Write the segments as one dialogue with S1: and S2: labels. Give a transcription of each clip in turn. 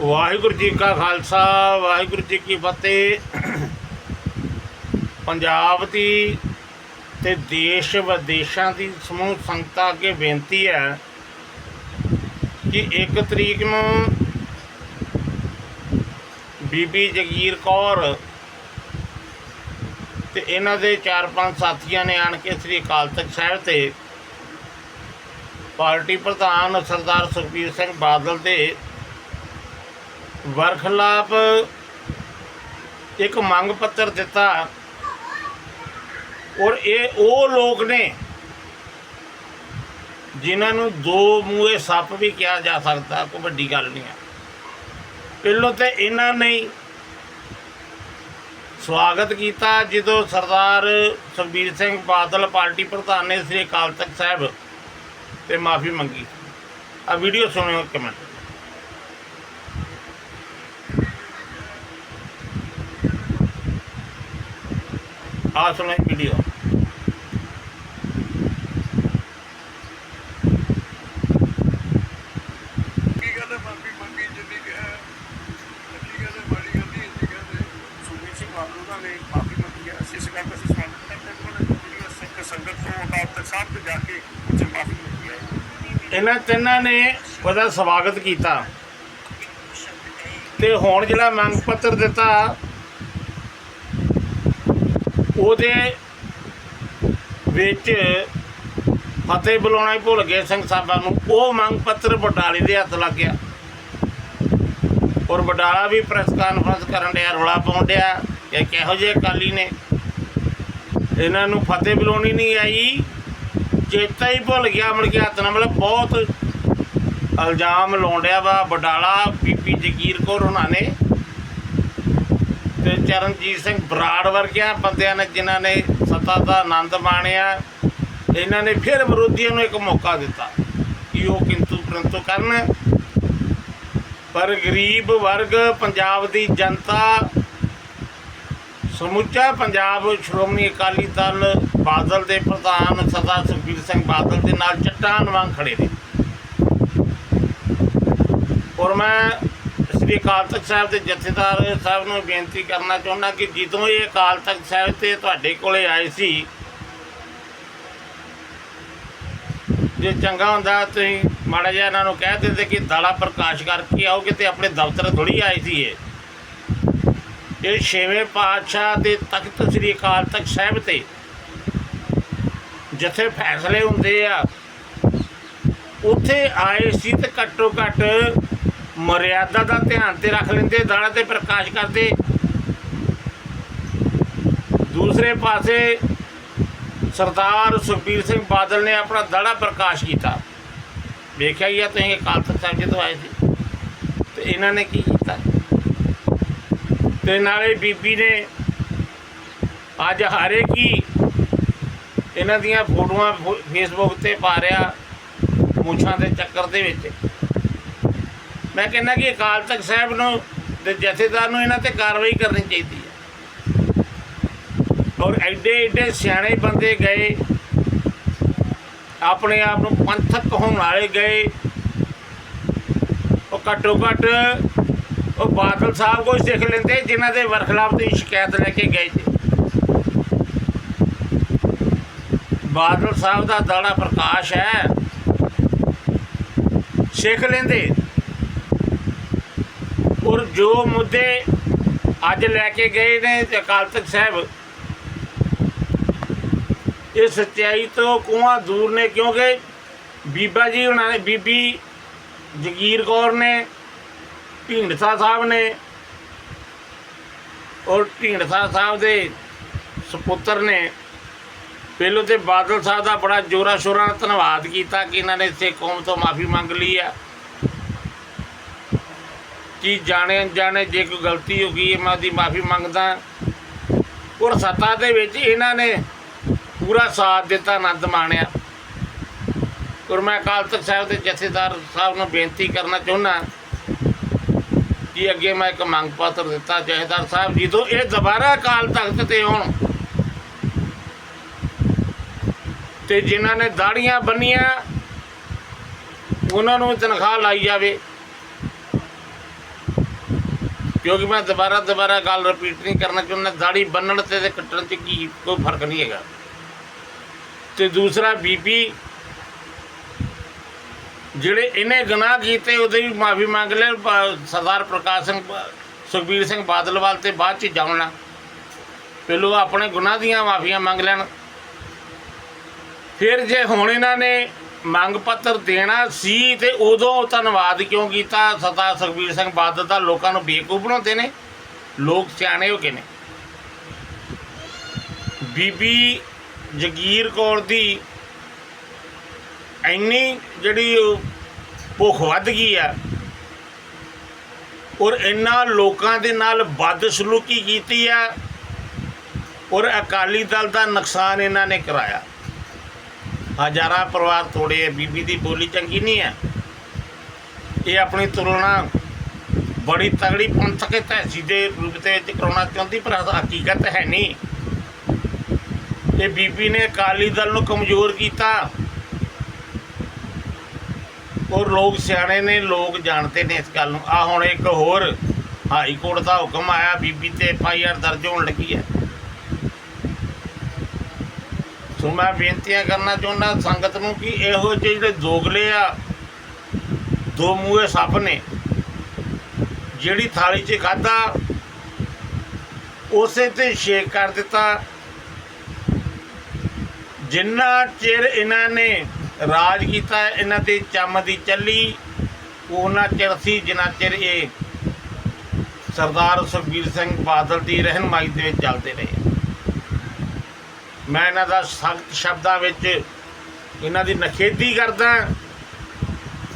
S1: ਵਾਹਿਗੁਰੂ ਜੀ ਕਾ ਖਾਲਸਾ, ਵਾਹਿਗੁਰੂ ਜੀ ਕੀ ਫਤਿਹ। ਪੰਜਾਬ ਦੀ ਤੇ ਦੇਸ਼ ਵਿਦੇਸ਼ਾਂ ਦੀ ਸਮੂਹ ਸੰਗਤਾਂ ਅੱਗੇ ਬੇਨਤੀ ਹੈ ਕਿ 1 ਤਰੀਕ ਨੂੰ ਬੀਬੀ ਜਗੀਰ ਕੌਰ ਤੇ ਇਹਨਾਂ ਦੇ 4-5 ਸਾਥੀਆਂ ਨੇ ਆਣ ਕੇ ਸ੍ਰੀ ਅਕਾਲ ਤਖਤ ਸਾਹਿਬ ਤੇ ਪਾਰਟੀ ਪ੍ਰਧਾਨ ਸਰਦਾਰ ਸੁਖਬੀਰ ਸਿੰਘ ਬਾਦਲ ਦੇ ਵਰਖਲਾਪ ਇੱਕ ਮੰਗ ਪੱਤਰ ਦਿੱਤਾ ਔਰ ਇਹ ਉਹ ਲੋਕ ਨੇ ਜਿਨ੍ਹਾਂ ਨੂੰ ਦੋ ਮੂਹੇ ਸੱਪ ਵੀ ਕਿਹਾ ਜਾ ਸਕਦਾ, ਕੋਈ ਵੱਡੀ ਗੱਲ ਨਹੀਂ ਹੈ। ਪਹਿਲੋਂ ਤੇ ਇਹਨਾਂ ਨੇ ਸਵਾਗਤ ਕੀਤਾ ਜਦੋਂ ਸਰਦਾਰ ਸੁਖਬੀਰ ਸਿੰਘ ਬਾਦਲ ਪਾਰਟੀ ਪ੍ਰਧਾਨ ਨੇ ਸ੍ਰੀ ਅਕਾਲ ਤਖਤ ਸਾਹਿਬ ਤੇ ਮਾਫੀ ਮੰਗੀ। ਆ ਵੀਡੀਓ ਸੁਣਿਓ ਕਮੈਂਟ ਮਿੰਟ ਆ ਸੁਣੋ ਵੀਡੀਓ
S2: ਕੀ ਗੱਲ ਹੈ ਮਾਫੀ ਮੰਗੀ ਜਿੰਨੀ ਕਿ ਹੈ ਕੀ ਗੱਲ ਹੈ ਮਾੜੀ ਗੱਲ ਨਹੀਂ ਇੰਨੀ ਗੱਲ ਹੈ ਸੁਖਬੀਰ ਸਿੰਘ ਬਾਦਲ ਉਹਨਾਂ ਨੇ ਮਾਫੀ ਮੰਗੀ ਹੈ ਅਸੀਂ ਇਸ ਗੱਲ ਦਾ ਅਸੀਂ ਸਵਾਗਤ ਕਰਦੇ ਹਾਂ ਉਹਨਾਂ ਨੇ ਜਿਹੜੀ ਸਿੱਖ ਸੰਗਤ ਤੋਂ ਅਕਾਲ ਤਖਤ ਸਾਹਿਬ ਤੇ ਜਾ ਕੇ ਉੱਥੇ ਮਾਫੀ ਮੰਗੀ ਹੈ।
S1: ਇਹਨਾਂ ਤਿੰਨਾਂ ਨੇ ਉਹਦਾ ਸਵਾਗਤ ਕੀਤਾ। ਤੇ ਹੁਣ ਜਿਹੜਾ ਮੰਗ ਪੱਤਰ ਦਿੱਤਾ ਉਹਦੇ ਵਿੱਚ ਫਤਿਹ ਬੁਲਾਉਣਾ ਹੀ ਭੁੱਲ ਗਏ ਸਿੰਘ ਸਾਹਿਬਾਂ ਨੂੰ। ਉਹ ਮੰਗ ਪੱਤਰ ਬਟਾਲੇ ਦੇ ਹੱਥ ਲੱਗ ਗਿਆ। ਔਰ ਬਟਾਲਾ ਵੀ ਪ੍ਰੈਸ ਕਾਨਫਰੰਸ ਕਰਨ ਡਿਆ, ਰੌਲਾ ਪਾਉਣ ਡਿਆ ਕਿ ਕਿਹੋ ਜਿਹੇ ਅਕਾਲੀ ਨੇ। ਇਹਨਾਂ ਨੂੰ ਫਤਿਹ ਬੁਲਾਉਣੀ ਨਹੀਂ ਆਈ। ਚੇਤਾ ਹੀ ਭੁੱਲ ਗਿਆ, ਮੁੜ ਕੇ ਹੱਥ ਨਾਲ ਮਤਲਬ ਬਹੁਤ ਇਲਜ਼ਾਮ ਲਾਉਂਦਿਆ ਵਾ। ਬਡਾਲਾ ਬੀਬੀ ਜਗੀਰ ਕੌਰ ਉਹਨਾਂ ਨੇ ਚਰਨਜੀਤ ਸਿੰਘ ਬਰਾੜ ਵਰਗਿਆਂ ਬੰਦਿਆਂ ਨੇ, ਜਿਨ੍ਹਾਂ ਨੇ ਸੱਤਾ ਦਾ ਆਨੰਦ ਮਾਣਿਆ, ਇਹਨਾਂ ਨੇ ਫਿਰ ਵਿਰੋਧੀਆਂ ਨੂੰ ਇੱਕ ਮੌਕਾ ਦਿੱਤਾ ਕਿ ਉਹ ਕਿੰਤੂ ਪ੍ਰੰਤੂ ਕਰਨ। ਪਰ ਗਰੀਬ ਵਰਗ ਪੰਜਾਬ ਦੀ ਜਨਤਾ, ਸਮੁੱਚਾ ਪੰਜਾਬ, ਸ਼੍ਰੋਮਣੀ ਅਕਾਲੀ ਦਲ, ਬਾਦਲ ਦੇ ਪ੍ਰਧਾਨ ਸਰਦਾਰ ਸੁਖਬੀਰ ਸਿੰਘ ਬਾਦਲ ਦੇ ਨਾਲ ਚੱਟਾਨ ਵਾਂਗ ਖੜੇ ਨੇ। ਔਰ ਮੈਂ ਸ੍ਰੀ ਅਕਾਲ ਤਖਤ ਸਾਹਿਬ ਦੇ ਜਥੇਦਾਰ ਸਾਹਿਬ ਨੂੰ ਬੇਨਤੀ ਕਰਨਾ ਚਾਹੁੰਦਾ ਕਿ ਜਦੋਂ ਇਹ ਅਕਾਲ ਤਖਤ ਸਾਹਿਬ ਤੇ ਤੁਹਾਡੇ ਕੋਲੇ ਆਏ ਸੀ, ਜੇ ਚੰਗਾ ਹੁੰਦਾ ਤੁਸੀਂ ਮਾੜਾ ਜਿਹਾ ਇਹਨਾਂ ਨੂੰ ਕਹਿ ਦਿੰਦੇ ਕਿ ਦਾਲਾ ਪ੍ਰਕਾਸ਼ ਕਰਕੇ ਆਓਗੇ ਤੇ ਆਪਣੇ ਦਫ਼ਤਰ ਥੋੜੀ ਆਏ ਸੀ ਇਹ। ਇਹ ਛੇਵੇਂ ਪਾਤਸ਼ਾਹ ਦੇ ਤਖਤ ਸ੍ਰੀ ਅਕਾਲ ਤਖਤ ਸਾਹਿਬ ਤੇ ਜਿੱਥੇ ਫੈਸਲੇ ਹੁੰਦੇ ਆ, ਉੱਥੇ ਆਏ ਸੀ ਤੇ ਘੱਟੋ ਘੱਟ ਮਰਿਆਦਾ ਦਾ ਧਿਆਨ ਤੇ ਰੱਖ ਲੈਂਦੇ ਦਾੜਾ ਤੇ ਪ੍ਰਕਾਸ਼ ਕਰਦੇ। ਦੂਸਰੇ ਪਾਸੇ ਸਰਦਾਰ ਸੁਖਬੀਰ ਸਿੰਘ ਬਾਦਲ ਨੇ ਆਪਣਾ ਦਾੜਾ ਪ੍ਰਕਾਸ਼ ਕੀਤਾ। ਵੇਖਿਆ ਹੀ ਆ ਤੁਸੀਂ ਅਕਾਲ ਤਖਤ ਸਾਹਿਬ ਜਦੋਂ ਆਏ ਸੀ। ਤੇ ਇਹਨਾਂ ਨੇ ਕੀ ਕੀਤਾ? ਤੇ ਨਾਲੇ ਬੀਬੀ ਨੇ ਅੱਜ ਹਾਰੇ ਕੀ? ਇਹਨਾਂ ਦੀਆਂ ਫੋਟੋਆਂ ਫੇਸਬੁੱਕ ਤੇ ਪਾ ਰਿਆ ਮੁੱਛਾਂ ਦੇ ਚੱਕਰ ਦੇ ਵਿੱਚ। ਮੈਂ ਕਹਿੰਦਾ ਕਿ ਅਕਾਲ ਤਖਤ ਸਾਹਿਬ ਨੂੰ ਦੇ ਜਥੇਦਾਰ ਨੂੰ ਇਹਨਾਂ ਤੇ ਕਾਰਵਾਈ ਕਰਨੀ ਚਾਹੀਦੀ ਹੈ। ਔਰ ਐਡੇ ਐਡੇ ਸਿਆਣੇ ਬੰਦੇ ਗਏ, ਆਪਣੇ ਆਪ ਨੂੰ ਪੰਥਕ ਹੋਣ ਵਾਲੇ ਗਏ। ਉਹ ਘੱਟੋ ਘੱਟ ਉਹ ਬਾਦਲ ਸਾਹਿਬ ਕੋਈ ਸਿੱਖ ਲੈਂਦੇ ਜਿਨ੍ਹਾਂ ਦੇ ਵਰਖਲਾਫ ਦੀ ਸ਼ਿਕਾਇਤ ਲੈ ਕੇ ਗਏ ਸੀ। ਬਾਦਲ ਸਾਹਿਬ ਦਾ ਦਾੜਾ ਪ੍ਰਕਾਸ਼ ਹੈ। ਸਿੱਖ ਲੈਂਦੇ। ਔਰ ਜੋ ਮੁੱਦੇ ਅੱਜ ਲੈ ਕੇ ਗਏ ਨੇ ਤੇ ਅਕਾਲ ਤਖਤ ਸਾਹਿਬ, ਇਹ ਸੱਚਾਈ ਤੋਂ ਕੋਹਾਂ ਦੂਰ ਨੇ ਕਿਉਂਕਿ ਬੀਬਾ ਜੀ ਉਹਨਾਂ ਨੇ, ਬੀਬੀ ਜਗੀਰ ਕੌਰ ਨੇ, ਢੀਂਡਸਾ ਸਾਹਿਬ ਨੇ ਔਰ ਢੀਂਡਸਾ ਸਾਹਿਬ ਦੇ ਸੁਪੁੱਤਰ ਨੇ। ਪਹਿਲੋਂ ਤੇ ਬਾਦਲ ਸਾਹਿਬ ਦਾ ਬੜਾ ਜੋਰਾ ਸ਼ੋਰਾ ਧੰਨਵਾਦ ਕੀਤਾ ਕਿ ਇਹਨਾਂ ਨੇ ਇਸੇ ਕੌਮ ਤੋਂ ਮਾਫੀ ਮੰਗ ਲਈ ਆ। ਕਿ ਜਾਣੇ ਅਣਜਾਣੇ ਜੇ ਕੋਈ ਗਲਤੀ ਹੋ ਗਈ ਹੈ, ਮੈਂ ਉਹਦੀ ਮਾਫੀ ਮੰਗਦਾ। ਔਰ ਸੱਤਾ ਦੇ ਵਿੱਚ ਇਹਨਾਂ ਨੇ ਪੂਰਾ ਸਾਥ ਦਿੱਤਾ ਆਨੰਦ ਮਾਣਿਆ। ਔਰ ਮੈਂ ਅਕਾਲ ਤਖਤ ਸਾਹਿਬ ਦੇ ਜਥੇਦਾਰ ਸਾਹਿਬ ਨੂੰ ਬੇਨਤੀ ਕਰਨਾ ਚਾਹੁੰਦਾ ਕਿ ਅੱਗੇ ਮੈਂ ਇੱਕ ਮੰਗ ਪੱਤਰ ਦਿੱਤਾ ਜਥੇਦਾਰ ਸਾਹਿਬ ਜਦੋਂ ਇਹ ਦੁਬਾਰਾ ਅਕਾਲ ਤਖਤ ਤੇ ਆਉਣ। ਤੇ ਜਿਨ੍ਹਾਂ ਨੇ ਦਾੜੀਆਂ ਬੰਨੀਆਂ, ਉਹਨਾਂ ਨੂੰ ਤਨਖਾਹ ਲਾਈ ਜਾਵੇ। ਕਿਉਂਕਿ ਮੈਂ ਦੁਬਾਰਾ ਦੁਬਾਰਾ ਗੱਲ ਰਿਪੀਟ ਨਹੀਂ ਕਰਨਾ ਚਾਹੁੰਦਾ ਦਾੜੀ ਬੰਨਣ ਤੇ ਤੇ ਕੱਟਣ 'ਚ ਕੀ ਕੋਈ ਫ਼ਰਕ ਨਹੀਂ ਹੈਗਾ। ਤੇ ਦੂਸਰਾ ਬੀਬੀ, ਜਿਹੜੇ ਇਹਨੇ ਗੁਨਾਹ ਕੀਤੇ ਉਹਦੇ ਵੀ ਮਾਫੀ ਮੰਗ ਲੈ ਸਰਦਾਰ ਪ੍ਰਕਾਸ਼ ਸਿੰਘ, ਸੁਖਬੀਰ ਸਿੰਘ ਬਾਦਲ ਵੱਲ ਤੇ ਬਾਅਦ ਚ ਜਾਉਣਾ ਪਹਿਲੋਂ ਆਪਣੇ ਗੁਨਾਹ ਦੀਆਂ ਮਾਫੀਆਂ ਮੰਗ ਲੈਣ। ਫਿਰ ਜੇ ਹੁਣ ਇਹਨਾਂ ਨੇ ਮੰਗ ਪੱਤਰ ਦੇਣਾ ਸੀ ਤੇ ਉਦੋਂ ਧੰਨਵਾਦ ਕਿਉਂ ਕੀਤਾ? ਸਰਦਾਰ ਸੁਖਬੀਰ ਸਿੰਘ ਬਾਦਲ ਦਾ ਲੋਕਾਂ ਨੂੰ ਬੇਵਕੂਫ ਬਣਾਉਂਦੇ ਨੇ। ਲੋਕ ਸਿਆਣੇ ਹੋ ਗਏ ਨੇ। ਬੀਬੀ ਜਗੀਰ ਕੌਰ ਦੀ ਇੰਨੀ ਜਿਹੜੀ ਭੁੱਖ ਵੱਧ ਗਈ ਆ ਔਰ ਇਹਨਾਂ ਲੋਕਾਂ ਦੇ ਨਾਲ ਬਦਸਲੂਕੀ ਕੀਤੀ ਆ ਔਰ ਅਕਾਲੀ ਦਲ ਦਾ ਨੁਕਸਾਨ ਇਹਨਾਂ ਨੇ ਕਰਾਇਆ। ਹਜ਼ਾਰਾਂ ਪਰਿਵਾਰ ਤੋੜੇ ਹੈ ਬੀਬੀ ਦੀ ਬੋਲੀ ਚੰਗੀ ਨਹੀਂ ਹੈ ਇਹ ਆਪਣੀ ਤੁਲਨਾ ਬੜੀ ਤਗੜੀ ਪੰਥਕ ਤਹਿਸੀ ਦੇ ਰੂਪ ਦੇ ਵਿੱਚ ਕਰਾਉਣਾ ਚਾਹੁੰਦੀ, ਪਰ ਹਕੀਕਤ ਹੈ ਨਹੀਂ। ਇਹ ਬੀਬੀ ਨੇ ਅਕਾਲੀ ਦਲ ਨੂੰ ਕਮਜ਼ੋਰ ਕੀਤਾ। ਔਰ ਲੋਕ ਸਿਆਣੇ ਨੇ, ਲੋਕ ਜਾਣਦੇ ਨੇ ਇਸ ਗੱਲ ਨੂੰ। ਆ ਹੁਣ ਇੱਕ ਹੋਰ ਹਾਈ ਕੋਰਟ ਦਾ ਹੁਕਮ ਆਇਆ, ਬੀਬੀ ਤੇ ਐਫ ਆਈ ਆਰ ਦਰਜ ਹੋਣ ਲੱਗੀ ਹੈ। ਸੋ ਮੈਂ ਬੇਨਤੀਆਂ ਕਰਨਾ ਚਾਹੁੰਦਾ ਸੰਗਤ ਨੂੰ ਕਿ ਇਹੋ ਜਿਹੇ ਜਿਹੜੇ ਦੋਗਲੇ ਆ, ਦੋ ਮੂਹੇ ਸੱਪ ਨੇ, ਜਿਹੜੀ ਥਾਲੀ 'ਚ ਖਾਦਾ ਉਸੇ ਤੇ ਸ਼ੇਕ ਕਰ ਦਿੱਤਾ। ਜਿੰਨਾ ਚਿਰ ਇਹਨਾਂ ਨੇ ਰਾਜ ਕੀਤਾ, ਇਹਨਾਂ ਦੇ ਚੰਮ ਦੀ ਚੱਲੀ ਉਹਨਾਂ ਚਿਰ ਸੀ ਜਿੰਨਾ ਚਿਰ ਇਹ ਸਰਦਾਰ ਸੁਖਬੀਰ ਸਿੰਘ ਬਾਦਲ ਦੀ ਰਹਿਨਮਾਈ ਦੇ ਵਿੱਚ ਚੱਲਦੇ ਰਹੇ। ਮੈਂ ਇਹਨਾਂ ਦਾ ਸਖਤ ਸ਼ਬਦਾਂ ਵਿੱਚ ਇਹਨਾਂ ਦੀ ਨਖੇਦੀ ਕਰਦਾ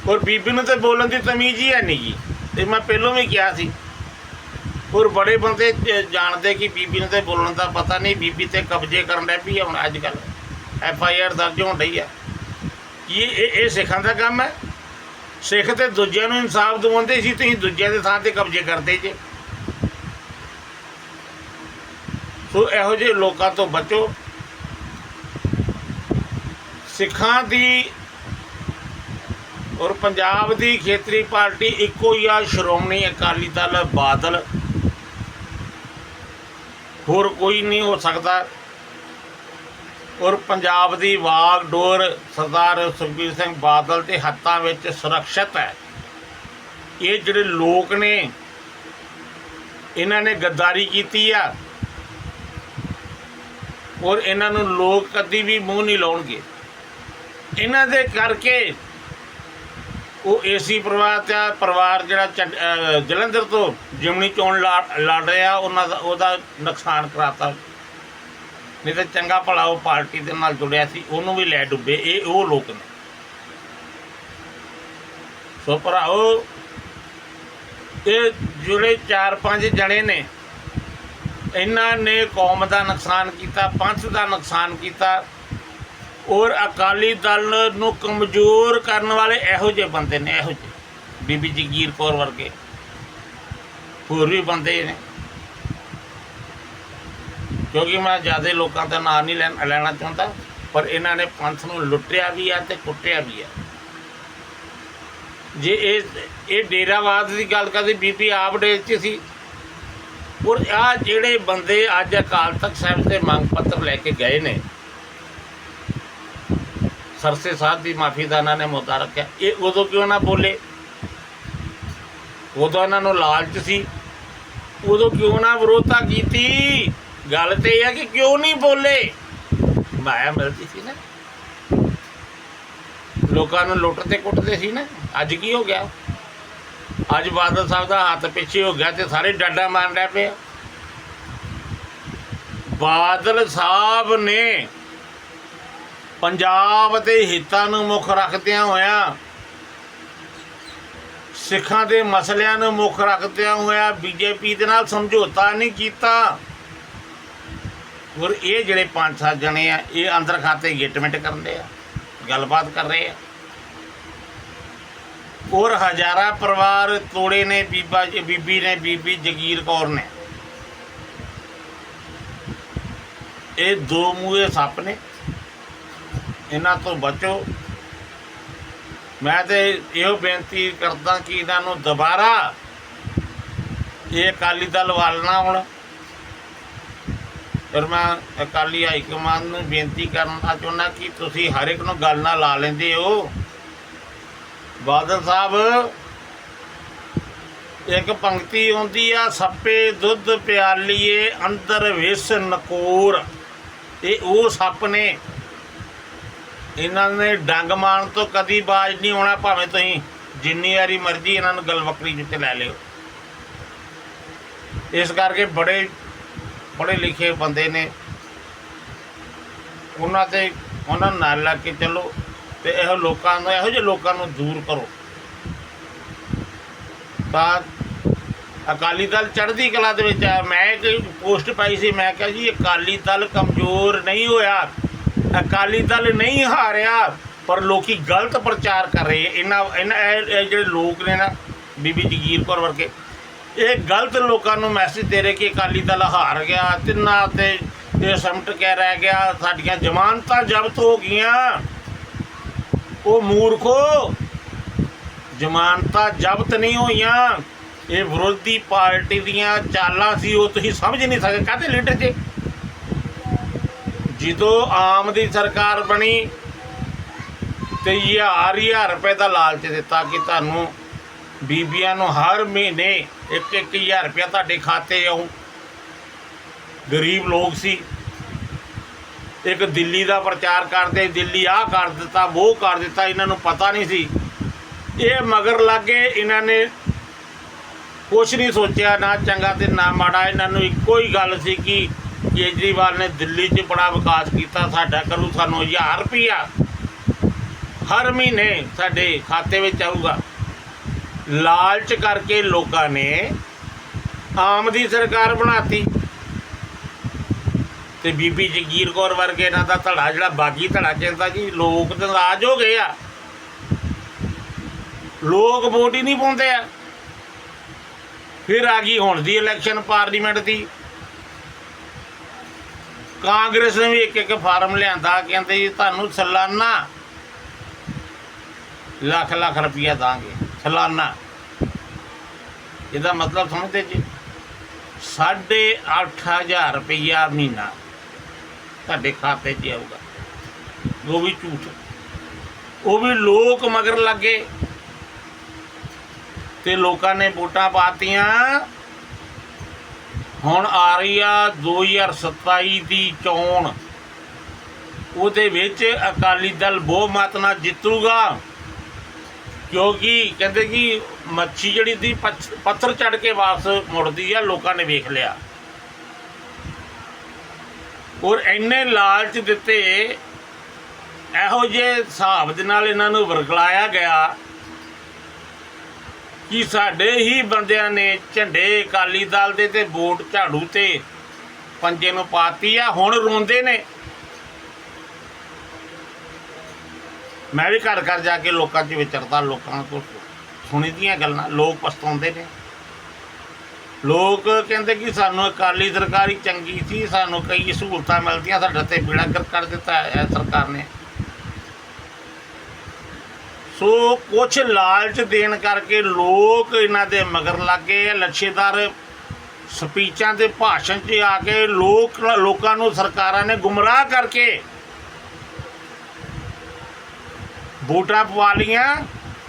S1: ਔਰ ਬੀਬੀ ਨੂੰ ਤੇ ਬੋਲਣ ਦੀ ਤਮੀਜ਼ ਹੀ ਹੈ ਨਹੀਂ ਜੀ। ਤੇ ਮੈਂ ਪਹਿਲਾਂ ਵੀ ਕਿਹਾ ਸੀ। ਔਰ ਬੜੇ ਬੰਦੇ ਜਾਣਦੇ ਕਿ ਬੀਬੀ ਨੂੰ ਤੇ ਬੋਲਣ ਦਾ ਪਤਾ ਨਹੀਂ। ਬੀਬੀ ਤੇ ਕਬਜ਼ੇ ਕਰਨ ਲੱਗ ਪਈ ਹੈ ਹੁਣ ਅੱਜ ਕੱਲ੍ਹ ਐਫ ਆਈ ਆਰ ਦਰਜ ਹੋਣ ਰਹੀ ਹੈ ਕੀ ਇਹ ਇਹ ਸਿੱਖਾਂ ਦਾ ਕੰਮ ਹੈ? ਸਿੱਖ ਤੇ ਦੂਜਿਆਂ ਨੂੰ ਇਨਸਾਫ ਦਿਵਾਉਂਦੇ ਸੀ, ਤੁਸੀਂ ਦੂਜਿਆਂ ਦੇ ਥਾਂ ਤੇ ਕਬਜ਼ੇ ਕਰਦੇ ਜੇ। ਸੋ ਇਹੋ ਜਿਹੇ ਲੋਕਾਂ ਤੋਂ ਬਚੋ। ਸਿੱਖਾਂ ਦੀ ਔਰ ਪੰਜਾਬ ਦੀ ਖੇਤਰੀ ਪਾਰਟੀ ਇੱਕੋ ਹੀ ਆ, ਸ਼੍ਰੋਮਣੀ ਅਕਾਲੀ ਦਲ ਬਾਦਲ। ਹੋਰ ਕੋਈ ਨਹੀਂ ਹੋ ਸਕਦਾ। ਔਰ ਪੰਜਾਬ ਦੀ ਵਾਗ ਡੋਰ ਸਰਦਾਰ ਸੁਖਬੀਰ ਸਿੰਘ ਬਾਦਲ ਦੇ ਹੱਥਾਂ ਵਿੱਚ ਸੁਰੱਖਿਅਤ ਹੈ। ਇਹ ਜਿਹੜੇ ਲੋਕ ਨੇ, ਇਹਨਾਂ ਨੇ ਗੱਦਾਰੀ ਕੀਤੀ ਆ। ਔਰ ਇਹਨਾਂ ਨੂੰ ਲੋਕ ਕਦੀ ਵੀ ਮੂੰਹ ਨਹੀਂ ਲਾਉਣਗੇ। ਇਹਨਾਂ ਦੇ ਕਰਕੇ ਉਹ ਏਸੀ ਪਰਿਵਾਰ ਤੇ ਪਰਿਵਾਰ ਜਿਹੜਾ ਚੰਡ- ਜਲੰਧਰ ਤੋਂ ਜਿਮਣੀ ਚੋਣ ਲੜ ਲੜ ਰਿਹਾ ਉਹਨਾਂ ਦਾ ਉਹਦਾ ਨੁਕਸਾਨ ਕਰਾਤਾ। ਨਹੀਂ ਤਾਂ ਚੰਗਾ ਭਲਾ ਉਹ ਪਾਰਟੀ ਦੇ ਨਾਲ ਜੁੜਿਆ ਸੀ, ਉਹਨੂੰ ਵੀ ਲੈ ਡੁੱਬੇ, ਇਹ ਉਹ ਲੋਕ ਨੇ। ਸੋ ਭਰਾਓ, ਇਹ ਜਿਹੜੇ ਚਾਰ ਪੰਜ ਜਣੇ ਨੇ, ਇਹਨਾਂ ਨੇ ਕੌਮ ਦਾ ਨੁਕਸਾਨ ਕੀਤਾ, ਪੰਥ ਦਾ ਨੁਕਸਾਨ ਕੀਤਾ ਔਰ ਅਕਾਲੀ ਦਲ ਨੂੰ ਕਮਜ਼ੋਰ ਕਰਨ ਵਾਲੇ ਇਹੋ ਜਿਹੇ ਬੰਦੇ ਨੇ, ਇਹੋ ਜਿਹੇ। ਬੀਬੀ ਜਗੀਰ ਕੌਰ ਵਰਗੇ। ਹੋਰ ਵੀ ਬੰਦੇ ਨੇ। ਕਿਉਂਕਿ ਮੈਂ ਜ਼ਿਆਦਾ ਲੋਕਾਂ ਦਾ ਨਾਂ ਨਹੀਂ ਲੈਣ- ਲੈਣਾ ਚਾਹੁੰਦਾ, ਪਰ ਇਹਨਾਂ ਨੇ ਪੰਥ ਨੂੰ ਲੁੱਟਿਆ ਵੀ ਆ ਤੇ ਕੁੱਟਿਆ ਵੀ ਆ। ਜੇ ਇਹ ਇਹ ਡੇਰਾਵਾਦ ਦੀ ਗੱਲ ਕਰਦੇ, ਬੀਬੀ ਆਪ ਡੇਰ 'ਚ ਸੀ। ਔਰ ਆ ਜਿਹੜੇ ਬੰਦੇ ਅੱਜ ਅਕਾਲ ਤਖਤ ਸਾਹਿਬ ਤੇ ਮੰਗ ਪੱਤਰ ਲੈ ਕੇ ਗਏ ਨੇ ਸਰਸੇ ਸਾਹਿਬ ਦੀ ਮਾਫੀ ਦਾ ਇਹਨਾਂ ਨੇ ਮੁੱਦਾ ਰੱਖਿਆ। ਇਹ ਉਦੋਂ ਕਿਉਂ ਨਾ ਬੋਲੇ? ਉਦੋਂ ਇਹਨਾਂ ਨੂੰ ਲਾਲਚ ਸੀ। ਉਦੋਂ ਕਿਉਂ ਨਾ ਵਿਰੋਧਤਾ ਕੀਤੀ? ਗੱਲ ਤੇ ਇਹ ਹੈ ਕਿ ਕਿਉਂ ਨਹੀਂ ਬੋਲੇ? ਮਾਇਆ ਮਿਲਦੀ ਸੀ ਨਾ। ਲੋਕਾਂ ਨੂੰ ਲੁੱਟਦੇ ਕੁੱਟਦੇ ਸੀ ਨਾ। ਅੱਜ ਕੀ ਹੋ ਗਿਆ? ਅੱਜ ਬਾਦਲ ਸਾਹਿਬ ਦਾ ਹੱਥ ਪਿੱਛੇ ਹੋ ਗਿਆ ਤੇ ਸਾਰੇ ਡਾਡਾ ਮਾਰਨ ਲੱਗ ਪਏ ਬਾਦਲ ਸਾਹਿਬ ਨੇ ਪੰਜਾਬ ਦੇ ਹਿੱਤਾਂ ਨੂੰ ਮੁੱਖ ਰੱਖਦਿਆਂ ਹੋਇਆਂ, ਸਿੱਖਾਂ ਦੇ ਮਸਲਿਆਂ ਨੂੰ ਮੁੱਖ ਰੱਖਦਿਆਂ ਹੋਇਆਂ ਬੀਜੇਪੀ ਦੇ ਨਾਲ ਸਮਝੌਤਾ ਨਹੀਂ ਕੀਤਾ। ਔਰ ਇਹ ਜਿਹੜੇ ਪੰਜ ਸੱਤ ਜਣੇ ਆ, ਇਹ ਅੰਦਰ ਖਾਤੇ ਗਿਟਮਿਟ ਕਰਦੇ ਆ, ਗੱਲਬਾਤ ਕਰ ਰਹੇ ਆ। ਔਰ ਹਜ਼ਾਰਾਂ ਪਰਿਵਾਰ ਤੋੜੇ ਨੇ, ਬੀਬਾ ਜੀ- ਬੀਬੀ ਨੇ, ਬੀਬੀ ਜਗੀਰ ਕੌਰ ਨੇ। ਇਹ ਦੋ ਮੂਹੇ ਸੱਪ ਨੇ। ਇਹਨਾਂ ਤੋਂ ਬਚੋ। ਮੈਂ ਤੇ ਇਹੋ ਬੇਨਤੀ ਕਰਦਾ ਕਿ ਇਹਨਾਂ ਨੂੰ ਦੁਬਾਰਾ ਇਹ ਅਕਾਲੀ ਦਲ ਵੱਲ ਨਾ ਹੁਣ। ਫਿਰ ਮੈਂ ਅਕਾਲੀ ਹਾਈ ਕਮਾਂਡ ਨੂੰ ਬੇਨਤੀ ਕਰਨਾ ਚਾਹੁੰਦਾ ਕਿ ਤੁਸੀਂ ਹਰ ਇੱਕ ਨੂੰ ਗੱਲ ਨਾਲ ਲਾ ਲੈਂਦੇ ਹੋ। ਬਾਦਲ ਸਾਹਿਬ, ਇੱਕ ਪੰਕਤੀ ਆਉਂਦੀ ਆ, ਸੱਪੇ ਦੁੱਧ ਪਿਆਲੀਏ, ਅੰਦਰ ਵਿਸ ਨਕੋਰ। ਇਹ ਉਹ ਸੱਪ ਨੇ ਇਹਨਾਂ ਨੇ ਡੰਗ ਮਾਰਨ ਤੋਂ ਕਦੀ ਬਾਜ ਨਹੀਂ ਹੋਣਾ, ਭਾਵੇਂ ਤੁਸੀਂ ਜਿੰਨੀ ਵਾਰੀ ਮਰਜ਼ੀ ਇਹਨਾਂ ਨੂੰ ਗਲਵਕੜੀ ਵਿੱਚ ਲੈ ਲਿਓ। ਇਸ ਕਰਕੇ ਬੜੇ ਪੜ੍ਹੇ ਲਿਖੇ ਬੰਦੇ ਨੇ। ਉਹਨਾਂ ਤੇ, ਉਹਨਾਂ ਨੂੰ ਨਾਲ ਲੱਗ ਕੇ ਚੱਲੋ ਤੇ ਇਹੋ ਲੋਕਾਂ ਨੂੰ, ਇਹੋ ਜਿਹੇ ਲੋਕਾਂ ਨੂੰ ਦੂਰ ਕਰੋ। ਤਾਂ ਅਕਾਲੀ ਦਲ ਚੜ੍ਹਦੀ ਕਲਾ ਦੇ ਵਿੱਚ ਆ ਮੈਂ ਇੱਕ ਪੋਸਟ ਪਾਈ ਸੀ, ਮੈਂ ਕਿਹਾ ਜੀ, ਅਕਾਲੀ ਦਲ ਕਮਜ਼ੋਰ ਨਹੀਂ ਹੋਇਆ। ਅਕਾਲੀ ਦਲ ਨਹੀਂ ਹਾਰਿਆ, ਪਰ ਲੋਕੀ ਗਲਤ ਪ੍ਰਚਾਰ ਕਰ ਰਹੇ ਇਹਨਾਂ ਇਹਨਾਂ, ਇਹ ਇਹ ਜਿਹੜੇ ਲੋਕ ਨੇ ਨਾ, ਬੀਬੀ ਜਗੀਰ ਕੌਰ ਵਰਗੇ, ਇਹ ਗਲਤ ਲੋਕਾਂ ਨੂੰ ਮੈਸੇਜ ਦੇ ਰਹੇ ਕਿ ਅਕਾਲੀ ਦਲ ਹਾਰ ਗਿਆ, ਤਿੰਨਾਂ ਤੇ ਇਹ ਸਮਟ ਕੇ ਰਹਿ ਗਿਆ, ਸਾਡੀਆਂ ਜ਼ਮਾਨਤਾਂ ਜ਼ਬਤ ਹੋ ਗਈਆਂ। ਉਹ ਮੂਰਖੋ, ਜ਼ਮਾਨਤਾਂ ਜ਼ਬਤ ਨਹੀਂ ਹੋਈਆਂ। ਇਹ ਵਿਰੋਧੀ ਪਾਰਟੀ ਦੀਆਂ ਚਾਲਾਂ ਸੀ, ਉਹ ਤੁਸੀਂ ਸਮਝ ਨਹੀਂ ਸਕਦੇ, ਕਾਹਦੇ ਲੀਡਰ ਜੇ ਜਦੋਂ ਆਮ ਦੀ ਸਰਕਾਰ ਬਣੀ ਤੇ ਹਜ਼ਾਰ ਹਜ਼ਾਰ ਰੁਪਏ ਦਾ ਲਾਲਚ ਦਿੱਤਾ ਕਿ ਤੁਹਾਨੂੰ ਬੀਬੀਆਂ ਨੂੰ ਹਰ ਮਹੀਨੇ ਇੱਕ ਇੱਕ ਹਜ਼ਾਰ ਰੁਪਇਆ ਤੁਹਾਡੇ ਖਾਤੇ ਆਉ ਗਰੀਬ ਲੋਕ ਸੀ। ਇੱਕ ਦਿੱਲੀ ਦਾ ਪ੍ਰਚਾਰ ਕਰਦੇ, ਦਿੱਲੀ ਆਹ ਕਰ ਦਿੱਤਾ ਉਹ ਕਰ ਦਿੱਤਾ, ਇਹਨਾਂ ਨੂੰ ਪਤਾ ਨਹੀਂ ਸੀ। ਇਹ ਮਗਰ ਲੱਗੇ ਇਹਨਾਂ ਨੇ ਕੁਛ ਨਹੀਂ ਸੋਚਿਆ, ਨਾ ਚੰਗਾ ਤੇ ਨਾ ਮਾੜਾ। ਇਹਨਾਂ ਨੂੰ ਇੱਕੋ ਹੀ ਗੱਲ ਸੀ ਕਿ ਕੇਜਰੀਵਾਲ ਨੇ ਦਿੱਲੀ 'ਚ ਬੜਾ ਵਿਕਾਸ ਕੀਤਾ, ਸਾਡਾ ਕਰੂ ਸਾਨੂੰ 1000 ਰੁਪਇਆ ਹਰ ਮਹੀਨੇ ਸਾਡੇ ਖਾਤੇ ਵਿੱਚ ਆਊਗਾ। ਲਾਲਚ ਕਰਕੇ ਲੋਕਾਂ ਨੇ ਆਮ ਦੀ ਸਰਕਾਰ ਬਣਾਤੀ। ਤੇ ਬੀਬੀ ਜਗੀਰ ਕੌਰ ਵਰਗੇ ਇਹਨਾਂ ਦਾ ਧੜਾ ਜਿਹੜਾ ਬਾਗੀ ਧੜਾ ਕਹਿੰਦਾ ਕਿ ਲੋਕ ਨਾਰਾਜ਼ ਹੋ ਗਏ ਆ। ਲੋਕ ਵੋਟ ਹੀ ਨਹੀਂ ਪਾਉਂਦੇ ਆ। ਫਿਰ ਆ ਗਈ ਹੁਣ ਦੀ ਇਲੈਕਸ਼ਨ ਪਾਰਲੀਮੈਂਟ ਦੀ। ਕਾਂਗਰਸ ਨੇ ਵੀ ਇੱਕ ਇੱਕ ਫਾਰਮ ਲਿਆਂਦਾ, ਕਹਿੰਦੇ ਜੀ, ਤੁਹਾਨੂੰ ਸਾਲਾਨਾ ਲੱਖ ਲੱਖ ਰੁਪਇਆ ਦਾਂਗੇ, ਸਾਲਾਨਾ। ਇਹਦਾ ਮਤਲਬ ਸਮਝਦੇ ਜੀ, ਸਾਢੇ ਅੱਠ ਹਜ਼ਾਰ ਰੁਪਇਆ ਮਹੀਨਾ ਤੁਹਾਡੇ ਖਾਤੇ 'ਚ ਆਊਗਾ। ਉਹ ਵੀ ਝੂਠ। ਉਹ ਵੀ ਲੋਕ ਮਗਰ ਲੱਗੇ ਤੇ ਲੋਕਾਂ ਨੇ ਵੋਟਾਂ ਪਾਤੀਆਂ। ਹੁਣ ਆ ਰਹੀ ਆ 2027 ਦੀ ਚੋਣ। ਉਹਦੇ ਵਿੱਚ ਅਕਾਲੀ ਦਲ ਬਹੁਮਤ ਨਾਲ ਜਿੱਤੂਗਾ, ਕਿਉਂਕਿ ਕਹਿੰਦੇ ਕਿ ਮੱਛੀ ਜਿਹੜੀ ਦੀ ਪੱਥ- ਪੱਥਰ ਚੜ ਕੇ ਵਾਪਸ ਮੁੜਦੀ ਆ, ਲੋਕਾਂ ਨੇ ਵੇਖ ਲਿਆ। ਔਰ ਇੰਨੇ ਲਾਲਚ ਦਿੱਤੇ, ਇਹੋ ਜਿਹੇ ਹਿਸਾਬ ਦੇ ਨਾਲ ਇਹਨਾਂ ਨੂੰ ਵਰਗਲਾਇਆ ਗਿਆ। ਕਿ ਸਾਡੇ ਹੀ ਬੰਦਿਆਂ ਨੇ ਝੰਡੇ ਅਕਾਲੀ ਦਲ ਦੇ ਤੇ ਵੋਟ ਝਾੜੂ ਤੇ ਪੰਜੇ ਨੂੰ ਪਾਤੀ ਆ, ਹੁਣ ਰੋਂਦੇ ਨੇ। ਮੈਂ ਵੀ ਘਰ ਘਰ ਜਾ ਕੇ ਲੋਕਾਂ 'ਚ ਵਿਚਰਦਾ, ਲੋਕਾਂ ਕੋਲ ਸੁਣੀ ਦੀਆਂ ਗੱਲਾਂ, ਲੋਕ ਪਛਤਾਉਂਦੇ ਨੇ। ਲੋਕ ਕਹਿੰਦੇ ਕਿ ਸਾਨੂੰ ਅਕਾਲੀ ਸਰਕਾਰ ਹੀ ਚੰਗੀ ਸੀ, ਸਾਨੂੰ ਕਈ ਸਹੂਲਤਾਂ ਮਿਲਦੀਆਂ, ਸਾਡਾ ਤੇ ਬੇੜਾ ਕਰ ਦਿੱਤਾ ਹੈ, ਸਰਕਾਰ ਨੇ। ਸੋ ਕੁਛ ਲਾਲਚ ਦੇਣ ਕਰਕੇ ਲੋਕ ਇਹਨਾਂ ਦੇ ਮਗਰ ਲੱਗੇ ਆ। ਲੱਛੇਦਾਰ ਸਪੀਚਾਂ ਦੇ ਭਾਸ਼ਣ 'ਚ ਆ ਕੇ ਲੋਕ ਲੋਕਾਂ ਨੂੰ ਸਰਕਾਰਾਂ ਨੇ ਗੁੰਮਰਾਹ ਕਰਕੇ ਵੋਟਾਂ ਪਵਾ ਲੀਆਂ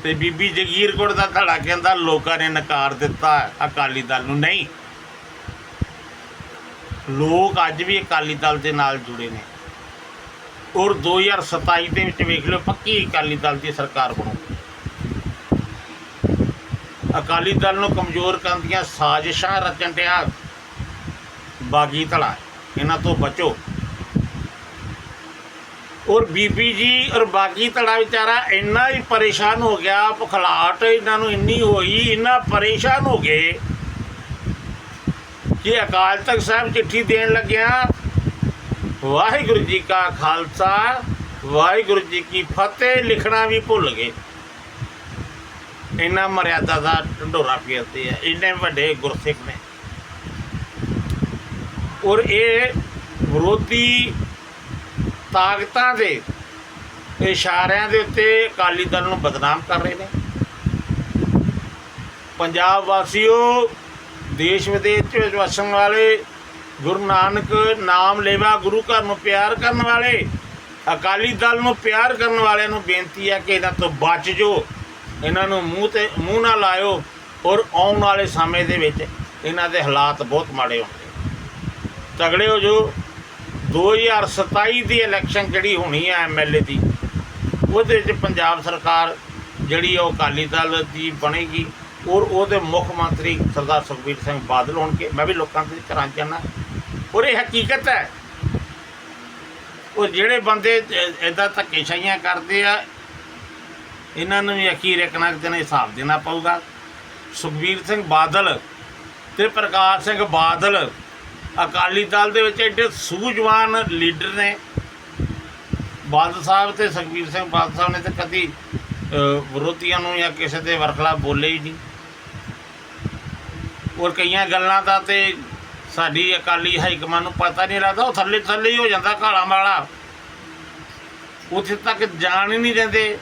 S1: ਤੇ ਬੀਬੀ ਜਗੀਰ ਕੌਰ ਦਾ ਧੜਾ ਕਹਿੰਦਾ ਲੋਕਾਂ ਨੇ ਨਕਾਰ ਦਿੱਤਾ, ਅਕਾਲੀ ਦਲ ਨੂੰ ਨਹੀਂ। ਲੋਕ ਅੱਜ ਵੀ ਅਕਾਲੀ ਦਲ ਦੇ ਨਾਲ ਜੁੜੇ ਨੇ। ਔਰ 2027 ਦੇ ਵਿੱਚ ਵੇਖ ਲਓ, ਪੱਕੀ ਅਕਾਲੀ ਦਲ ਦੀ ਸਰਕਾਰ ਬਣੂ। ਅਕਾਲੀ ਦਲ ਨੂੰ ਕਮਜ਼ੋਰ ਕਰਨ ਦੀਆਂ ਸਾਜ਼ਿਸ਼ਾਂ ਰਚਣ ਡਿਆ ਬਾਗੀ ਧੜਾ, ਇਹਨਾਂ ਤੋਂ ਬਚੋ। ਔਰ ਬੀਬੀ ਜੀ ਔਰ ਬਾਗੀ ਧੜਾ ਵਿਚਾਰਾ ਇੰਨਾ ਹੀ ਪਰੇਸ਼ਾਨ ਹੋ ਗਿਆ, ਭੁਖਲਾਟ ਇਹਨਾਂ ਨੂੰ ਇੰਨੀ ਹੋਈ, ਇੰਨਾ ਪਰੇਸ਼ਾਨ ਹੋ ਗਏ ਕਿ ਅਕਾਲ ਤਖਤ ਸਾਹਿਬ ਚਿੱਠੀ ਦੇਣ ਲੱਗਿਆ ਵਾਹਿਗੁਰੂ ਜੀ ਕਾ ਖਾਲਸਾ, ਵਾਹਿਗੁਰੂ ਜੀ ਕੀ ਫਤਿਹ, ਲਿਖਣਾ ਵੀ ਭੁੱਲ ਗਏ। ਇੰਨਾ ਮਰਿਆਦਾ ਦਾ ਢੰਡੋਰਾ ਫੇਰਦੇ ਆ, ਇੰਨੇ ਵੱਡੇ ਗੁਰਸਿੱਖ ਨੇ। ਔਰ ਇਹ ਵਿਰੋਧੀ ਤਾਕਤਾਂ ਦੇ ਇਸ਼ਾਰਿਆਂ ਦੇ ਉੱਤੇ ਅਕਾਲੀ ਦਲ ਨੂੰ ਬਦਨਾਮ ਕਰ ਰਹੇ ਨੇ। ਪੰਜਾਬ ਵਾਸੀਓ, ਦੇਸ਼ ਵਿਦੇਸ਼ ਵਿੱਚ ਵਸਣ ਵਾਲੇ ਗੁਰੂ ਨਾਨਕ ਨਾਮ ਲੇਵਾ ਗੁਰੂ ਘਰ ਨੂੰ ਪਿਆਰ ਕਰਨ ਵਾਲੇ, ਅਕਾਲੀ ਦਲ ਨੂੰ ਪਿਆਰ ਕਰਨ ਵਾਲਿਆਂ ਨੂੰ ਬੇਨਤੀ ਹੈ ਕਿ ਇਹਨਾਂ ਤੋਂ ਬਚ ਜੋ ਇਹਨਾਂ ਨੂੰ ਮੂੰਹ ਤੇ, ਮੂੰਹ ਨਾ ਲਾਇਓ ਔਰ ਆਉਣ ਵਾਲੇ ਸਮੇਂ ਦੇ ਵਿੱਚ ਇਹਨਾਂ ਦੇ ਹਾਲਾਤ ਬਹੁਤ ਮਾੜੇ ਹੋਣਗੇ। ਤਗੜੇ ਹੋ ਜੋ 2027 ਦੀ ਇਲੈਕਸ਼ਨ ਜਿਹੜੀ ਹੋਣੀ ਹੈ ਐਮਐਲਏ ਦੀ, ਉਹਦੇ ਵਿੱਚ ਪੰਜਾਬ ਸਰਕਾਰ ਜਿਹੜੀ ਉਹ ਅਕਾਲੀ ਦਲ ਦੀ ਬਣੇਗੀ ਔਰ ਉਹਦੇ ਮੁੱਖ ਮੰਤਰੀ ਸਰਦਾਰ ਸੁਖਬੀਰ ਸਿੰਘ ਬਾਦਲ ਹੋਣਗੇ। ਮੈਂ ਵੀ ਲੋਕਾਂ ਦੇ ਘਰਾਂ 'ਚ ਜਾਣਾ ਔਰ ਇਹ ਹਕੀਕਤ ਹੈ। ਉਹ ਜਿਹੜੇ ਬੰਦੇ ਇਦਾਂ ਧੱਕੇਸ਼ਾਹੀਆਂ ਕਰਦੇ ਆ, ਇਹਨਾਂ ਨੂੰ ਵੀ ਅਖੀਰ ਇੱਕ ਨਾ ਇੱਕ ਹਿਸਾਬ ਦੇਣਾ ਪਊਗਾ। ਸੁਖਬੀਰ ਸਿੰਘ ਬਾਦਲ ਤੇ ਪ੍ਰਕਾਸ਼ ਸਿੰਘ ਬਾਦਲ ਅਕਾਲੀ ਦਲ ਦੇ ਵਿੱਚ ਐਡੇ ਸੂਝਵਾਨ ਲੀਡਰ ਨੇ। ਬਾਦਲ ਸਾਹਿਬ ਤੇ ਸੁਖਬੀਰ ਸਿੰਘ ਬਾਦਲ ਸਾਹਿਬ ਨੇ ਤਾਂ ਕਦੀ ਵਿਰੋਧੀਆਂ ਨੂੰ ਜਾਂ ਕਿਸੇ ਦੇ ਵਰਖਲਾ ਬੋਲੇ ਹੀ ਨਹੀਂ। ਔਰ ਕਈਆਂ ਗੱਲਾਂ ਦਾ ਤੇ ਸਾਡੀ ਅਕਾਲੀ ਹਾਈਕਮਾਨ ਨੂੰ ਪਤਾ ਨਹੀਂ ਲੱਗਦਾ, ਉਹ ਥੱਲੇ ਥੱਲੇ ਹੀ ਹੋ ਜਾਂਦਾ ਘਾਲਾਂ ਵਾਲਾ ਉੱਥੇ ਤੱਕ ਜਾਣ ਹੀ ਨਹੀਂ ਦਿੰਦੇ।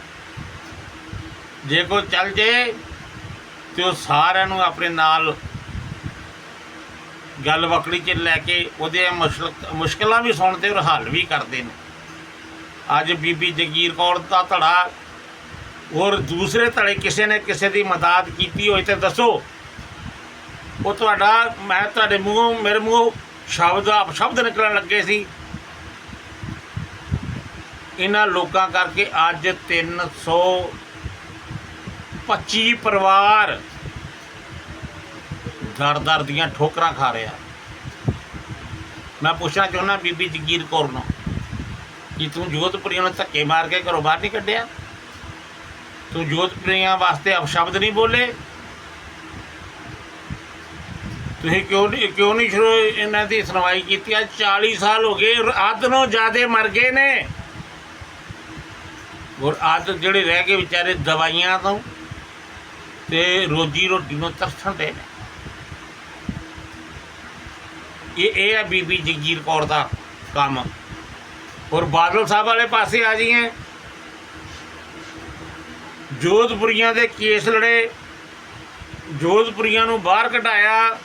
S1: ਜੇ ਕੋਈ ਚੱਲ ਜੇ, ਤੇ ਉਹ ਸਾਰਿਆਂ ਨੂੰ ਆਪਣੇ ਨਾਲ ਗੱਲ ਵਕੜੀ 'ਚ ਲੈ ਕੇ ਉਹਦੇ ਮੁਸ਼ਕ- ਮੁਸ਼ਕਲਾਂ ਵੀ ਸੁਣਦੇ ਔਰ ਹੱਲ ਵੀ ਕਰਦੇ ਨੇ। ਅੱਜ ਬੀਬੀ ਜਗੀਰ ਕੌਰ ਦਾ ਧੜਾ ਔਰ ਦੂਸਰੇ ਧੜੇ ਕਿਸੇ ਨੇ ਕਿਸੇ ਦੀ ਮਦਦ ਕੀਤੀ ਹੋਈ ਤੇ ਦੱਸੋ ਉਹ ਤੁਹਾਡਾ, ਮੈਂ ਤੁਹਾਡੇ ਮੂੰਹੋਂ, ਮੇਰੇ ਮੂੰਹੋਂ ਸ਼ਬਦ ਆਪ ਸ਼ਬਦ ਨਿਕਲਣ ਲੱਗੇ ਸੀ। ਇਹਨਾਂ ਲੋਕਾਂ ਕਰਕੇ ਅੱਜ 325 ਪਰਿਵਾਰ ਦਰ ਦਰ ਦੀਆਂ ਠੋਕਰਾਂ ਖਾ ਰਿਹਾ। ਮੈਂ ਪੁੱਛਣਾ ਚਾਹੁੰਦਾ ਬੀਬੀ ਜਗੀਰ ਕੌਰ ਨੂੰ ਕਿ ਤੂੰ ਜੋਧਪੁਰੀਆਂ ਨੂੰ ਧੱਕੇ ਮਾਰ ਕੇ ਘਰੋਂ ਬਾਹਰ ਨਹੀਂ ਕੱਢਿਆ? ਤੂੰ ਜੋਧਪੁਰੀਆਂ ਵਾਸਤੇ ਅਪਸ਼ਬਦ ਨਹੀਂ ਬੋਲੇ? ਤੁਸੀਂ ਕਿਉਂ ਨਹੀਂ ਕਿਉਂ ਨਹੀਂ ਸ਼ੁਰੂ ਇਹਨਾਂ ਦੀ ਸੁਣਵਾਈ ਕੀਤੀ। ਅੱਜ 40 ਸਾਲ ਹੋ ਗਏ ਅੱਧ ਨੂੰ ਜ਼ਿਆਦੇ ਮਰ ਗਏ ਨੇ। ਔਰ ਅੱਧ ਜਿਹੜੇ ਰਹਿ ਗਏ ਵਿਚਾਰੇ ਦਵਾਈਆਂ ਤੋਂ ਤੇ ਰੋਜੀ ਰੋਟੀ ਨੂੰ ਤਰਸਣ ਦੇ ਨੇ। ਇਹ ਇਹ ਹੈ ਬੀਬੀ ਜਗੀਰ ਕੌਰ ਦਾ ਕੰਮ। ਔਰ ਬਾਦਲ ਸਾਹਿਬ ਵਾਲੇ ਪਾਸੇ ਆ ਜੀਏ ਜੋਧਪੁਰੀਆਂ ਦੇ ਕੇਸ ਲੜੇ। ਜੋਧਪੁਰੀਆਂ ਨੂੰ ਬਾਹਰ ਕਢਾਇਆ।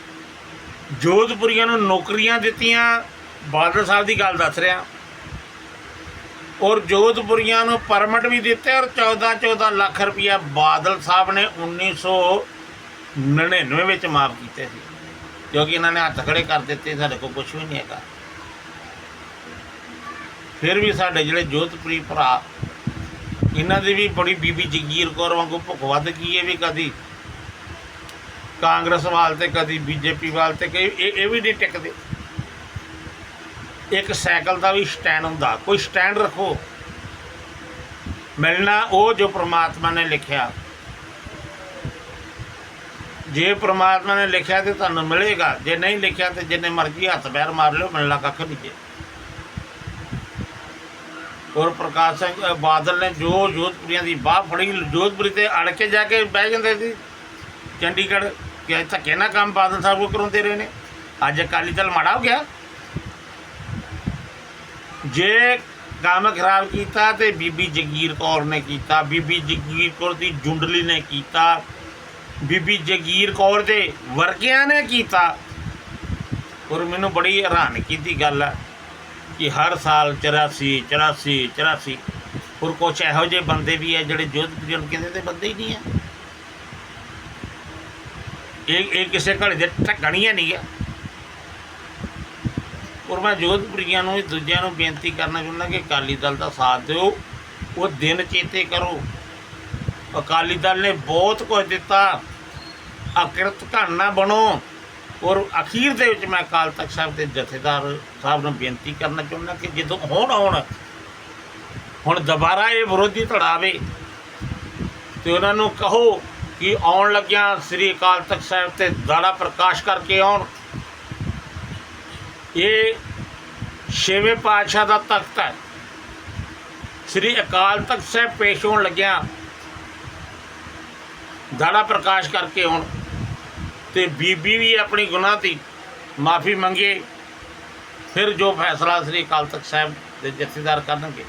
S1: ਜੋਧਪੁਰੀਆਂ ਨੂੰ ਨੌਕਰੀਆਂ ਦਿੱਤੀਆਂ। ਬਾਦਲ ਸਾਹਿਬ ਦੀ ਗੱਲ ਦੱਸ ਰਿਹਾ। ਔਰ ਜੋਧਪੁਰੀਆਂ ਨੂੰ ਪਰਮਿਟ ਵੀ ਦਿੱਤੇ ਔਰ 14 14 ਲੱਖ ਰੁਪਇਆ ਬਾਦਲ ਸਾਹਿਬ ਨੇ 1999 ਵਿੱਚ ਮਾਫ ਕੀਤੇ ਸੀ। ਕਿਉਂਕਿ ਇਹਨਾਂ ਨੇ ਹੱਥ ਖੜੇ ਕਰ ਦਿੱਤੇ, ਸਾਡੇ ਕੋਲ ਕੁਝ ਵੀ ਨਹੀਂ ਹੈਗਾ। ਫਿਰ ਵੀ ਸਾਡੇ ਜਿਹੜੇ ਜੋਧਪੁਰੀ ਭਰਾ, ਇਹਨਾਂ ਦੀ ਵੀ ਬੜੀ ਬੀਬੀ ਜਗੀਰ ਕੌਰ ਵਾਂਗੂ ਭੁੱਖ ਵੱਧ ਗਈ ਹੈ ਵੀ ਕਦੀ ਕਾਂਗਰਸ ਵਾਲ ਤੇ, ਕਦੀ ਬੀਜੇਪੀ ਵਾਲ ਤੇ, ਕਈ ਇਹ ਵੀ ਨਹੀਂ ਟਿਕਦੇ। ਇੱਕ ਸਾਈਕਲ ਦਾ ਵੀ ਸਟੈਂਡ ਹੁੰਦਾ। ਕੋਈ ਸਟੈਂਡ ਰੱਖੋ। ਮਿਲਣਾ ਉਹ ਜੋ ਪ੍ਰਮਾਤਮਾ ਨੇ ਲਿਖਿਆ। ਜੇ ਪ੍ਰਮਾਤਮਾ ਨੇ ਲਿਖਿਆ ਤੇ ਤੁਹਾਨੂੰ ਮਿਲੇਗਾ। ਜੇ ਨਹੀਂ ਲਿਖਿਆ ਤੇ ਜਿੰਨੇ ਮਰਜ਼ੀ ਹੱਥ ਪੈਰ ਮਾਰ ਲਿਓ, ਮਿਲਣਾ ਕੱਖ ਨਹੀਂ ਜੇ। ਔਰ ਪ੍ਰਕਾਸ਼ ਸਿੰਘ ਬਾਦਲ ਨੇ ਜੋ ਜੋਧਪੁਰੀਆਂ ਦੀ ਬਾਹ ਫੜੀ, ਜੋਧਪੁਰੀ ਤੇ ਅੜ ਕੇ ਜਾ ਕੇ ਬਹਿ ਜਾਂਦੇ ਸੀ। ਚੰਡੀਗੜ੍ਹ ਕਿ ਧੱਕੇ ਨਾਲ ਕੰਮ ਬਾਦਲ ਸਾਹਿਬ ਕੋ ਕਰਾਉਂਦੇ ਰਹੇ ਨੇ? ਅੱਜ ਅਕਾਲੀ ਦਲ ਮਾੜਾ ਹੋ ਗਿਆ। ਜੇ ਕੰਮ ਖਰਾਬ ਕੀਤਾ ਤੇ ਬੀਬੀ ਜਗੀਰ ਕੌਰ ਨੇ ਕੀਤਾ, ਬੀਬੀ ਜਗੀਰ ਕੌਰ ਦੀ ਜੁੰਡਲੀ ਨੇ ਕੀਤਾ, ਬੀਬੀ ਜਗੀਰ ਕੌਰ ਦੇ ਵਰਗਿਆਂ ਨੇ ਕੀਤਾ। ਔਰ ਮੈਨੂੰ ਬੜੀ ਹੈਰਾਨਗੀ ਦੀ ਗੱਲ ਹੈ ਕਿ ਹਰ ਸਾਲ 84 84 84 ਔਰ ਕੁਛ ਇਹੋ ਜਿਹੇ ਬੰਦੇ ਵੀ ਹੈ ਜਿਹੜੇ ਜੋਧਪੁਰੀ ਨੂੰ ਕਹਿੰਦੇ ਤੇ ਬੰਦੇ ਹੀ ਨਹੀਂ ਹੈ ਇਹ ਇਹ ਕਿਸੇ ਘੜੇ ਦੇ ਢੱਕਣੀਆਂ ਨਹੀਂ ਹੈ ਔਰ ਮੈਂ ਜੋਧਪੁਰੀਆਂ ਨੂੰ ਦੂਜਿਆਂ ਨੂੰ ਬੇਨਤੀ ਕਰਨਾ ਚਾਹੁੰਦਾ ਕਿ ਅਕਾਲੀ ਦਲ ਦਾ ਸਾਥ ਦਿਓ, ਉਹ ਦਿਨ ਚੇਤੇ ਕਰੋ। ਅਕਾਲੀ ਦਲ ਨੇ ਬਹੁਤ ਕੁਝ ਦਿੱਤਾ। ਅਕਿਰਤ ਘਣ ਬਣੋ। ਔਰ ਅਖੀਰ ਦੇ ਵਿੱਚ ਮੈਂ ਅਕਾਲ ਤਖਤ ਸਾਹਿਬ ਦੇ ਜਥੇਦਾਰ ਸਾਹਿਬ ਨੂੰ ਬੇਨਤੀ ਕਰਨਾ ਚਾਹੁੰਦਾ ਕਿ ਜਦੋਂ ਹੋਣ ਆਉਣ, ਹੁਣ ਦੁਬਾਰਾ ਇਹ ਵਿਰੋਧੀ ਧੜਾਵੇ ਤੇ ਉਹਨਾਂ ਨੂੰ ਕਹੋ ਕਿ ਆਉਣ ਲੱਗਿਆ ਸ੍ਰੀ ਅਕਾਲ ਤਖਤ ਸਾਹਿਬ ਤੇ ਦਾੜਾ ਪ੍ਰਕਾਸ਼ ਕਰਕੇ ਆਉਣ? ਇਹ ਛੇਵੇਂ ਪਾਤਸ਼ਾਹ ਦਾ ਤਖਤ ਹੈ। ਸ੍ਰੀ ਅਕਾਲ ਤਖਤ ਸਾਹਿਬ ਪੇਸ਼ ਹੋਣ ਲੱਗਿਆ ਦਾੜਾ ਪ੍ਰਕਾਸ਼ ਕਰਕੇ ਆਉਣ ਤੇ ਬੀਬੀ ਵੀ ਆਪਣੀ ਗੁਨਾਹ ਦੀ ਮਾਫੀ ਮੰਗੇ, ਫਿਰ ਜੋ ਫੈਸਲਾ ਸ੍ਰੀ ਅਕਾਲ ਤਖਤ ਸਾਹਿਬ ਦੇ ਜਥੇਦਾਰ ਕਰਨਗੇ।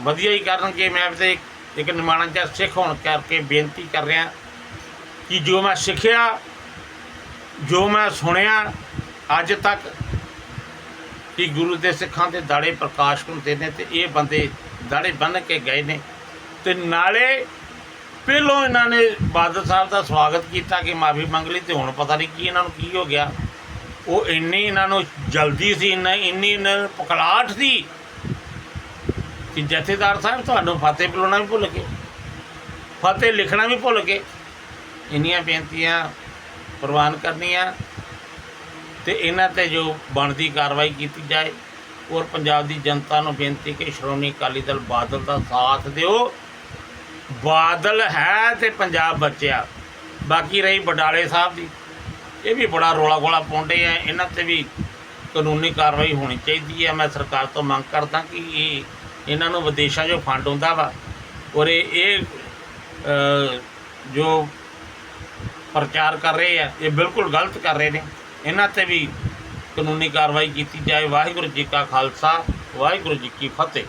S1: ਵਧੀਆ ਹੀ ਕਰਨਗੇ, ਮੈਂ ਤੇ ਲੇਕਿਨ ਨਿਮਾਣਾ ਜਿਹਾ ਸਿੱਖ ਹੋਣ ਕਰਕੇ ਬੇਨਤੀ ਕਰ ਰਿਹਾ ਕਿ ਜੋ ਮੈਂ ਸਿੱਖਿਆ, ਜੋ ਮੈਂ ਸੁਣਿਆ, ਅੱਜ ਤੱਕ ਕਿ ਗੁਰੂ ਦੇ ਸਿੱਖਾਂ ਦੇ ਦਾੜੇ ਪ੍ਰਕਾਸ਼ ਹੁੰਦੇ ਨੇ ਤੇ ਇਹ ਬੰਦੇ ਦਾੜੇ ਬੰਨ ਕੇ ਗਏ ਨੇ। ਤੇ ਨਾਲੇ ਪਹਿਲੋਂ ਇਹਨਾਂ ਨੇ ਬਾਦਲ ਸਾਹਿਬ ਦਾ ਸਵਾਗਤ ਕੀਤਾ ਕਿ ਮਾਫੀ ਮੰਗ ਲਈ ਤੇ ਹੁਣ ਪਤਾ ਨਹੀਂ ਕੀ ਇਹਨਾਂ ਨੂੰ ਕੀ ਹੋ ਗਿਆ। ਉਹ ਇੰਨੀ ਇਹਨਾਂ ਨੂੰ ਜਲਦੀ ਸੀ, ਇੰਨੀ ਇਹਨਾਂ ਨੂੰ ਪਕਲਾਟ ਸੀ ਕਿ ਜਥੇਦਾਰ ਸਾਹਿਬ ਤੁਹਾਨੂੰ ਫਤਿਹ ਬੁਲਾਉਣਾ ਵੀ ਭੁੱਲ ਗਏ। ਫਤਿਹ ਲਿਖਣਾ ਵੀ ਭੁੱਲ ਗਏ। ਇੰਨੀਆਂ ਬੇਨਤੀਆਂ ਪ੍ਰਵਾਨ ਕਰਨੀਆਂ ਤੇ ਇਹਨਾਂ ਤੇ ਜੋ ਬਣਦੀ ਕਾਰਵਾਈ ਕੀਤੀ ਜਾਏ, ਔਰ ਪੰਜਾਬ ਦੀ ਜਨਤਾ ਨੂੰ ਬੇਨਤੀ ਕਿ ਸ਼੍ਰੋਮਣੀ ਅਕਾਲੀ ਦਲ ਬਾਦਲ ਦਾ ਸਾਥ ਦਿਓ। ਬਾਦਲ ਹੈ ਤੇ ਪੰਜਾਬ ਬਚਿਆ। ਬਾਕੀ ਰਹੀ ਬਡਾਲੇ ਸਾਹਿਬ ਦੀ। ਇਹ ਵੀ ਬੜਾ ਰੋਲਾ ਗੋਲਾ ਪਾਉਂਦੇ ਆ। ਇਹਨਾਂ ਤੇ ਵੀ ਕਾਨੂੰਨੀ ਕਾਰਵਾਈ ਹੋਣੀ ਚਾਹੀਦੀ ਹੈ ਮੈਂ ਸਰਕਾਰ ਤੋਂ ਮੰਗ ਕਰਦਾ ਕਿ ਇਹ ਇਹਨਾਂ ਨੂੰ ਵਿਦੇਸ਼ਾਂ 'ਚੋਂ ਫੰਡ ਹੁੰਦਾ ਵਾ। ਔਰ ਇਹ ਇਹ ਜੋ ਪ੍ਰਚਾਰ ਕਰ ਰਹੇ ਆ, ਇਹ ਬਿਲਕੁਲ ਗਲਤ ਕਰ ਰਹੇ ਨੇ। ਇਹਨਾਂ ਤੇ ਵੀ ਕਾਨੂੰਨੀ ਕਾਰਵਾਈ ਕੀਤੀ ਜਾਏ। ਵਾਹਿਗੁਰੂ ਜੀ ਕਾ ਖਾਲਸਾ, ਵਾਹਿਗੁਰੂ ਜੀ ਕੀ ਫਤਿਹ।